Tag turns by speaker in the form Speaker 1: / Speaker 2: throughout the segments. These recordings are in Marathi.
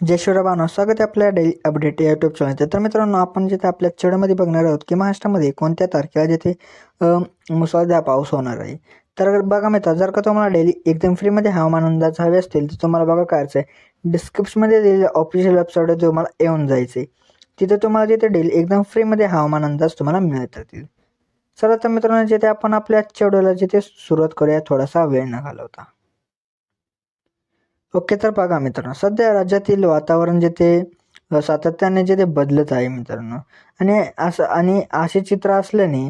Speaker 1: जय शिवराबानो स्वागत आहे आपल्या डेली अपडेट या युट्यूब चॅनलचे तर मित्रांनो आपण जिथे आपल्या चढमध्ये बघणार आहोत की महाराष्ट्रामध्ये कोणत्या तारखेला जिथे मुसळधार पाऊस होणार आहे. तर बघा मित्र जर का तुम्हाला डेली एकदम फ्रीमध्ये हवामान अंदाज हवे असतील तर तुम्हाला बघा करायचं आहे. डिस्क्रिप्शनमध्ये दिलेल्या ऑफिशियल वेबसाईटवर तुम्हाला येऊन जायचं आहे तिथे तुम्हाला जिथे डेली एकदम फ्रीमध्ये हवामान अंदाज तुम्हाला मिळत राहतील चला तर मित्रांनो जिथे आपण आपल्या चेडूला जिथे सुरुवात करूया थोडासा वेळ न घालवता ओके तर बघा मित्रांनो सध्या राज्यातील वातावरण जे ते सातत्याने जे ते बदलत आहे मित्रांनो. आणि असं आणि असे चित्र असल्याने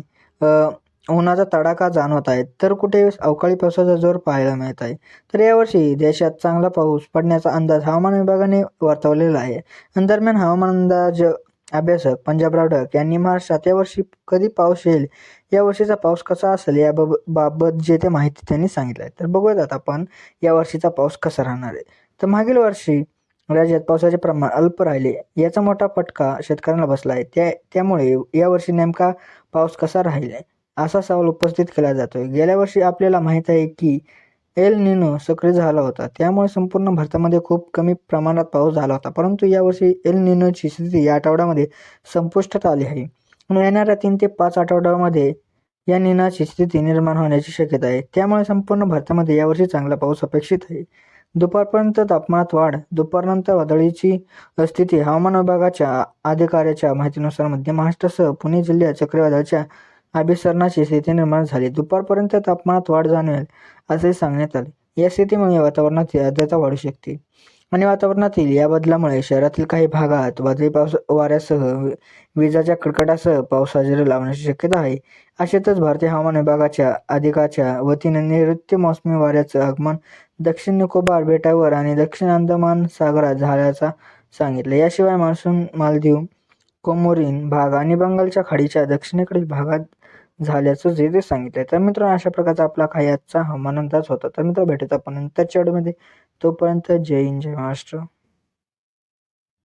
Speaker 1: उन्हाचा तडाखा जाणवत आहे. तर कुठे अवकाळी पावसाचा जोर पाहायला मिळत आहे. तर यावर्षी देशात चांगला पाऊस पडण्याचा अंदाज हवामान विभागाने वर्तवलेला आहे. दरम्यान हवामान अंदाज अभ्यासक पंजाबराव ढग यांनी महाराष्ट्रात यावर्षी कधी पाऊस येईल या वर्षीचा पाऊस कसा असेल या बाब बाबत जे ते माहिती त्यांनी सांगितलं आहे. तर बघूयात आता आपण या वर्षीचा पाऊस कसा राहणार आहे. तर मागील वर्षी राज्यात पावसाचे प्रमाण अल्प राहिले. याचा मोठा फटका शेतकऱ्यांना बसला आहे. त्या त्यामुळे यावर्षी नेमका पाऊस कसा राहील असा सवाल उपस्थित केला जातोय. गेल्या वर्षी आपल्याला माहीत आहे की एल निनो सक्रिय झाला होता. त्यामुळे संपूर्ण भारतामध्ये खूप कमी प्रमाणात पाऊस झाला होता. परंतु यावर्षी एल निनोची स्थिती या आठवड्यामध्ये संपुष्टात आली आहे. येणाऱ्या तीन ते पाच आठवड्यामध्ये या निनाची स्थिती निर्माण होण्याची शक्यता आहे. त्यामुळे संपूर्ण भारतामध्ये यावर्षी चांगला पाऊस अपेक्षित आहे. दुपारपर्यंत तापमानात वाढ दुपारनंतर वादळीची स्थिती हवामान विभागाच्या अधिकाऱ्याच्या माहितीनुसार मध्य महाराष्ट्रासह पुणे जिल्ह्यात चक्रीवादळाच्या अभिसरणाची स्थिती निर्माण झाली. दुपारपर्यंत तापमानात वाढ जाणवेल असे सांगण्यात आले. या स्थितीमुळे वातावरणातील आर्द्रता वाढू शकते. आणि वातावरणातील या बदलामुळे शहरातील काही भागात वादळी पाऊस वाऱ्यासह विजाच्या कडकडासह पाऊस हजेरी लावण्याची शक्यता आहे. अशातच भारतीय हवामान विभागाच्या अधिकाच्या वतीने नैऋत्य मोसमी वाऱ्याचं आगमन दक्षिण निकोबार बेटावर आणि दक्षिण अंदमान सागरात झाल्याचा सांगितलं. याशिवाय मान्सून मालदीव कोमोरीन भाग आणि बंगालच्या खाडीच्या दक्षिणेकडील भागात झाल्याचं जे ते सांगितलंय. तर मित्रांनो अशा प्रकारचा आपला काही आजचा हवामान अंदाज होता. तर मित्र भेटत आपण नंतरच्या व्हिडिओमध्ये. तोपर्यंत जय हिंद जय महाराष्ट्र.